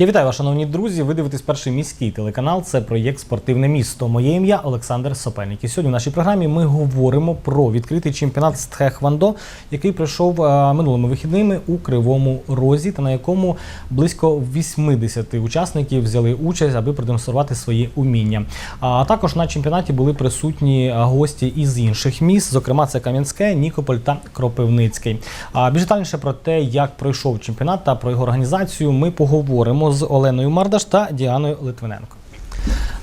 Я вітаю вас, шановні друзі. Ви дивитесь перший міський телеканал. Це проєкт Спортивне місто. Моє ім'я Олександр Сопельник. І сьогодні в нашій програмі ми говоримо про відкритий чемпіонат з Тхеквондо, який пройшов е, минулими вихідними у Кривому Розі, та на якому близько 80 учасників взяли участь, аби продемонструвати свої уміння. А також на чемпіонаті були присутні е, гості із інших міст, зокрема це Кам'янське, Нікополь та Кропивницький. А більш детальніше про те, як пройшов чемпіонат та про його організацію, ми поговоримо з Оленою Мардаш та Діаною Литвиненко.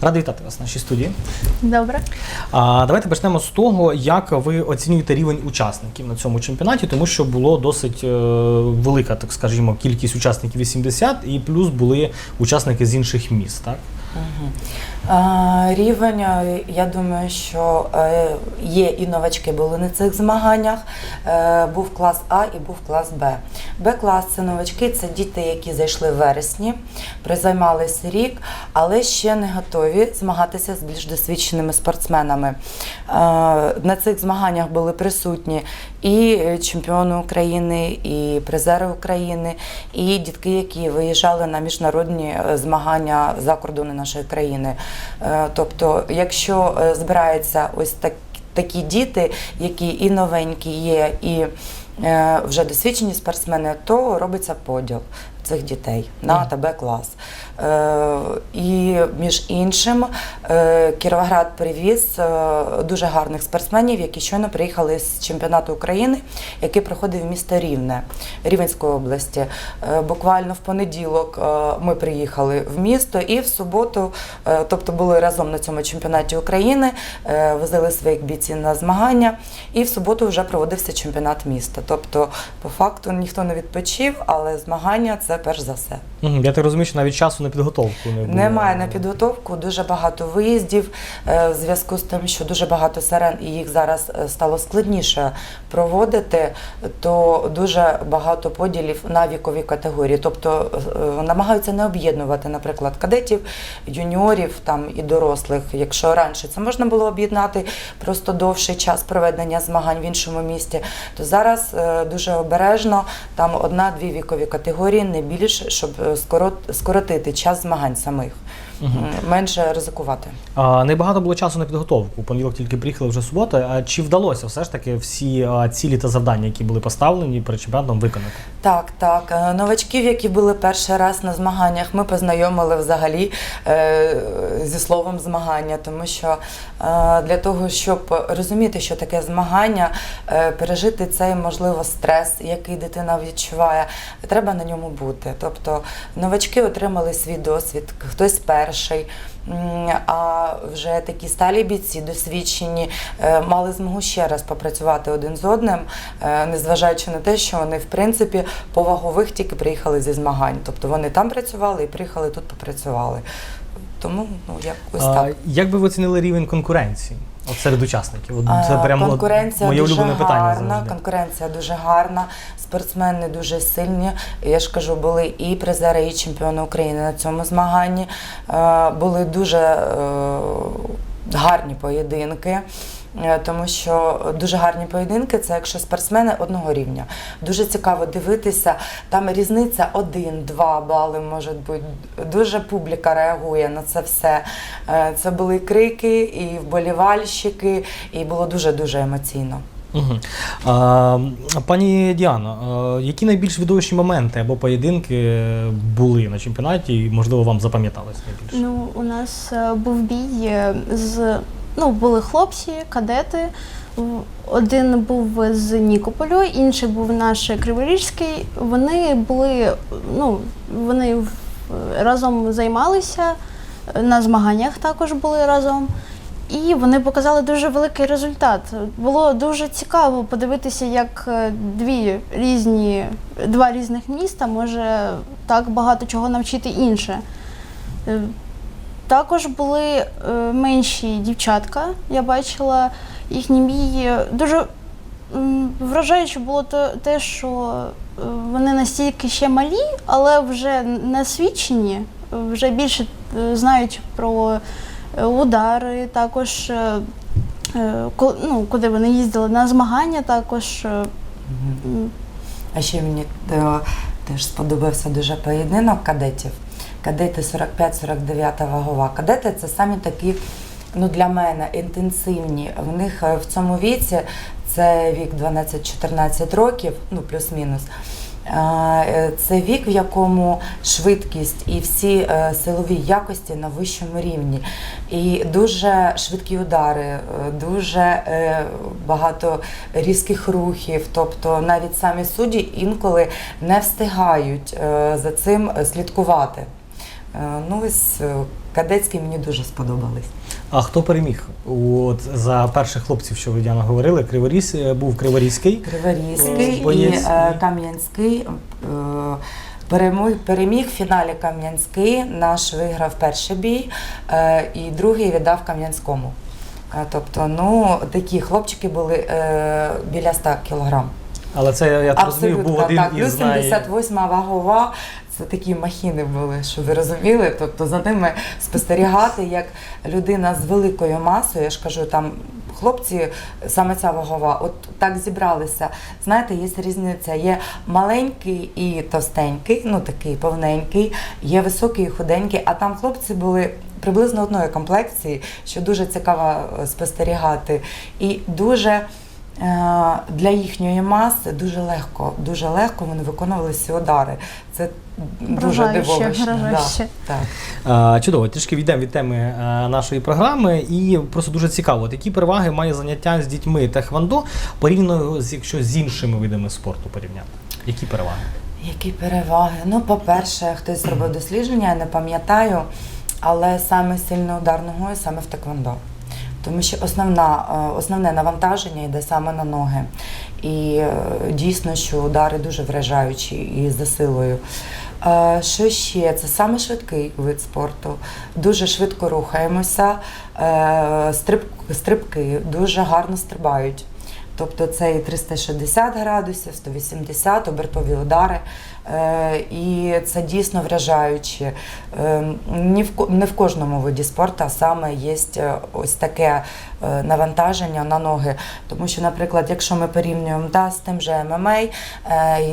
Радий вітати вас в нашій студії. Добре. А давайте почнемо з того, як ви оцінюєте рівень учасників на цьому чемпіонаті, тому що було досить е, велика, так скажімо, кількість учасників 80, і плюс були учасники з інших міст. Так Рівень, е, я думаю, що е, є і новачки були на цих змаганнях. Е, Був клас А і був клас Б. Б-клас це новачки, це діти, які зайшли в вересні, призаймалися рік, але ще не готові змагатися з більш досвідченими спортсменами. На цих змаганнях були присутні і чемпіони України, і призери України, і дітки, які виїжджали на міжнародні змагання за кордони нашої країни. Е, Тобто, якщо е, збираються ось так, такі діти, які і новенькі є, і е, вже досвідчені спортсмени, то робиться поділ цих дітей на ТБ клас. Е, І між іншим е, Кіровоград привіз е, дуже гарних спортсменів, які щойно приїхали з чемпіонату України, який проходив в місто Рівне Рівенської області. Буквально в понеділок ми приїхали в місто і в суботу, тобто були разом на цьому чемпіонаті України, возили своїх бійців на змагання, і в суботу вже проводився чемпіонат міста. Тобто, по факту ніхто не відпочив, але змагання це перш за все. Я так розумію, що навіть часу на підготовку не було. Немає на підготовку, дуже багато виїздів е, в зв'язку з тим, що дуже багато сирен і їх зараз е, стало складніше проводити, то дуже багато поділів на вікові категорії. Тобто е, намагаються не об'єднувати, наприклад, кадетів, юніорів там і дорослих. Якщо раніше це можна було об'єднати просто довший час проведення змагань в іншому місті, то зараз дуже обережно там одна-дві вікові категорії, не більше, щоб е, час змагань самих, менше ризикувати. А, небагато було часу на підготовку. Понеділок тільки приїхали вже субота. А чи вдалося все ж таки всі а, цілі та завдання, які були поставлені перед чемпіонатом, виконати? Так, так. Е, Новачків, які були перший раз на змаганнях, ми познайомили взагалі е, зі словом змагання, тому що е, для того, щоб розуміти, що таке змагання, е, пережити цей можливо стрес, який дитина відчуває, треба на ньому бути. Тобто новачки отримали свій досвід, хтось перший. М, А вже такі сталі бійці, досвідчені, е, мали змогу ще раз попрацювати один з одним, е, незважаючи на те, що вони в принципі по вагових тільки приїхали зі змагань. Тобто вони там працювали і приїхали тут попрацювали. Тому ну якось так. як би ви оцінили рівень конкуренції от серед учасників? От це прямо конкуренція моє дуже улюблене питання. гарна. завжди. Конкуренція дуже гарна. Спортсмени дуже сильні. Я ж кажу, були і призери, і чемпіони України на цьому змаганні. Е, Були дуже е, гарні поєдинки. Е, Тому що дуже гарні поєдинки це якщо спортсмени одного рівня. Дуже цікаво дивитися. Там різниця один-два бали може бути. Дуже публіка реагує на це все. Е, Це були крики, і вболівальщики, і було дуже дуже емоційно. Мгм. А, пані Діано, які найбільш видовищні моменти або поєдинки були на чемпіонаті, і, можливо, вам запам'яталось найбільше? Ну, у нас е, був бій е, з ну, були хлопці, кадети. Один був з Нікополю, інший був наш Криворіжський. Вони були, ну, вони разом займалися, е, на змаганнях також були разом. І вони показали дуже великий результат. Було дуже цікаво подивитися, як е, дві різні, два різних міста може так багато чого навчити інше. Також були е, менші дівчатка. Я бачила їхній бій. Дуже вражаюче було те, що е, вони настільки ще малі, але вже насвідчені, вже більше е, знають про удари, також ко- ну, куди вони їздили на змагання, також. А ще мені теж сподобався дуже поєдинок кадетів. Кадети 45-49 вагова. Кадети це самі такі, ну для мене інтенсивні. В них е, в цьому віці це вік 12-14 років, ну плюс-мінус. Е, Це вік, в якому швидкість і всі е, силові якості на вищому рівні. І дуже швидкі удари, е, дуже е, багато різких рухів. Тобто навіть самі судді інколи не встигають е, за цим слідкувати. Е, Ну, ось е, кадетські мені дуже сподобались. А хто переміг? От за перших хлопців, що ви Діана говорили, Криворіз е, був Криворізький. Криворізький і е, Кам'янський. е, Перемог, переміг в фіналі Кам'янський. Наш виграв перший бій, е, і другий віддав Кам'янському. Е, Тобто, ну такі хлопчики були е, біля 100 кілограм. Але це я так розумію, був один так. із Плюс най... 78 вагова. Це такі махіни були, щоб ви розуміли. Тобто за ними спостерігати, як людина з великою масою, я ж кажу, там хлопці, саме ця вагова, от так зібралися. Знаєте, є різниця. Є маленький і товстенький, ну такий повненький, є високий і худенький, а там хлопці були. Приблизно одної комплекції, що дуже цікаво е, спостерігати, і дуже для їхньої маси дуже легко, дуже легко вони виконували ці удари. Це дуже дивовижно. Да, так. Чудово, трішки відійдемо від теми е, нашої програми, і просто дуже цікаво, які переваги має заняття з дітьми техвандо порівняно з якщо з іншими видами спорту порівняти. Які переваги? Які переваги? Ну, по-перше, хтось зробив дослідження, я не пам'ятаю, але саме сильний удар ногою саме в теквондо. Тому що основна, е, основне навантаження йде саме на ноги. І е, дійсно, що удари дуже вражаючі і за силою. Е, Що ще? Це саме швидкий вид спорту. Дуже швидко рухаємося, стрибки дуже гарно стрибають. Тобто це і 360 градусів, 180, обертові удари. Е, і це дійсно вражаюче. Е, не в кожному виді спорту саме є ось таке е, навантаження на ноги. Тому що, наприклад, якщо ми порівнюємо да, з тим же ММА, е,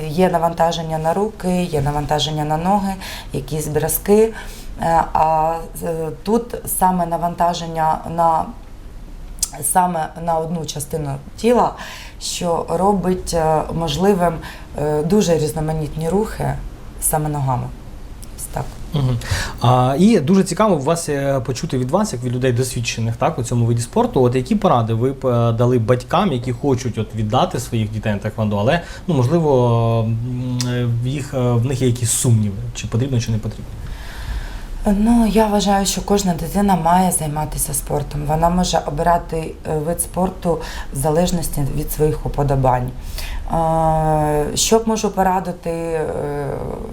є навантаження на руки, є навантаження на ноги, якісь бразки. Е, А е, тут саме навантаження на саме на одну частину тіла, що робить е, можливим е, дуже різноманітні рухи саме ногами. Так. Угу. А, і дуже цікаво вас е, почути від вас, як від людей досвідчених так, у цьому виді спорту. От які поради ви б дали батькам, які хочуть от віддати своїх дітей на теквондо, але ну можливо в їх в них є якісь сумніви, чи потрібно, чи не потрібно. Ну, я вважаю, що кожна дитина має займатися спортом. Вона може обирати е, вид спорту в залежності від своїх уподобань. Е, Що можу порадити е,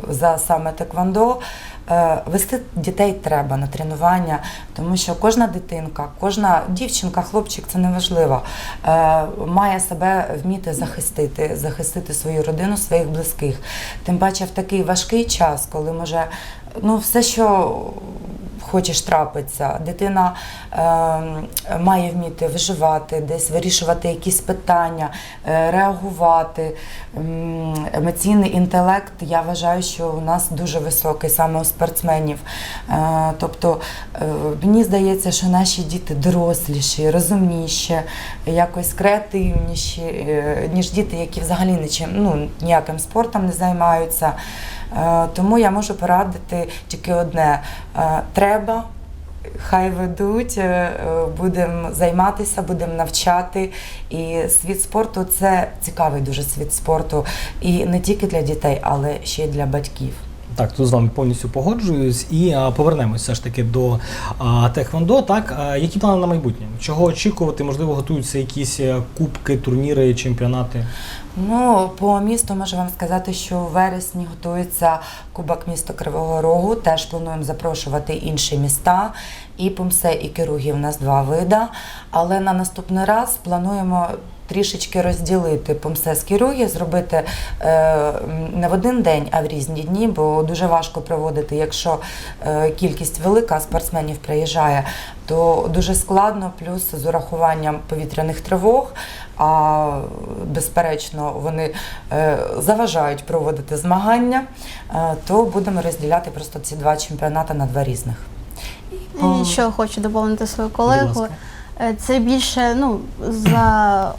за саме теквондо? Е, Вести дітей треба на тренування, тому що кожна дитинка, кожна дівчинка, хлопчик це не важливо, е, має себе вміти захистити, захистити свою родину, своїх близьких. Тим паче в такий важкий час, коли може ну, все, що хочеш трапиться. Дитина е, має вміти виживати, десь вирішувати якісь питання, е, реагувати. Емоційний інтелект, я вважаю, що у нас дуже високий саме у спортсменів. Е, тобто е, мені здається, що наші діти доросліші, розумніші, якось креативніші, е, ніж діти, які взагалі нічим, ну, ніяким спортом не займаються. Е, Тому я можу порадити тільки одне: Е, треба. Хай ведуть, е, будемо займатися, будемо навчати. І світ спорту це цікавий дуже світ спорту. І не тільки для дітей, але ще й для батьків. Так, тут з вами повністю погоджуюсь і а, повернемось все ж таки до Техвондо. Так, а, які плани на майбутнє? Чого очікувати? Можливо, готуються якісь е, кубки, турніри, чемпіонати. Ну, по місту можу вам сказати, що в вересні готується Кубок міста Кривого Рогу. Теж плануємо запрошувати інші міста. І Помсе, і Киругі в нас два вида. Але на наступний раз плануємо. Трішечки розділити Помсе з зробити е, не в один день, а в різні дні, бо дуже важко проводити. Якщо е, кількість велика, спортсменів приїжджає, то дуже складно, плюс з урахуванням повітряних тривог. а безперечно вони е, заважають проводити змагання, е, то будемо розділяти просто ці два чемпіонати на два різних. І що хочу доповнити свою Будь колегу. Е, Це більше ну, за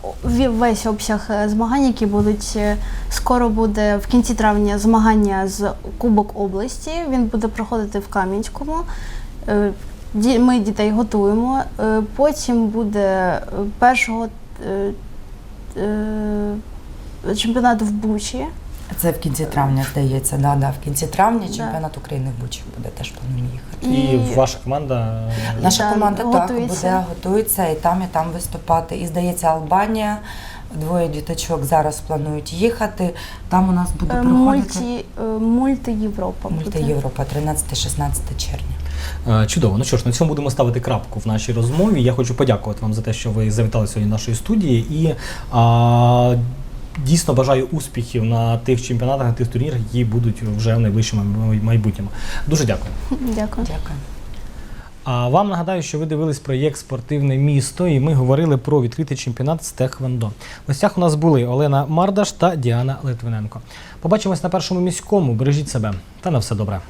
весь обсяг е, змагань, які будуть е, скоро буде в кінці травня змагання з Кубок області. Він буде проходити в Кам'янському. Ми дітей готуємо. Потім буде першого чемпіонат в Бучі. Це в кінці травня, здається, да, да, в кінці травня чемпіонат України в Бучі буде теж плануємо їхати. І ваша команда Наша Да, команда так готується. буде готується і там, і там виступати. І здається, Албанія. Двоє діточок зараз планують їхати. Там у нас буде Е, проходити е, мульти Європа. мульти Європа 13-16 червня. Е, Чудово. Ну що ж, на цьому будемо ставити крапку в нашій розмові. Я хочу подякувати вам за те, що ви завітали сьогодні нашої студії. І а, дійсно бажаю успіхів на тих чемпіонатах, на тих турнірах, які будуть вже в найближчому майбутньому. Дуже дякую. Дякую. Дякую. А вам нагадаю, що ви дивились проєкт Спортивне місто, і ми говорили про відкритий чемпіонат з Техвондо. В гостях у нас були Олена Мардаш та Діана Литвиненко. Побачимось на першому міському. Бережіть себе та на все добре.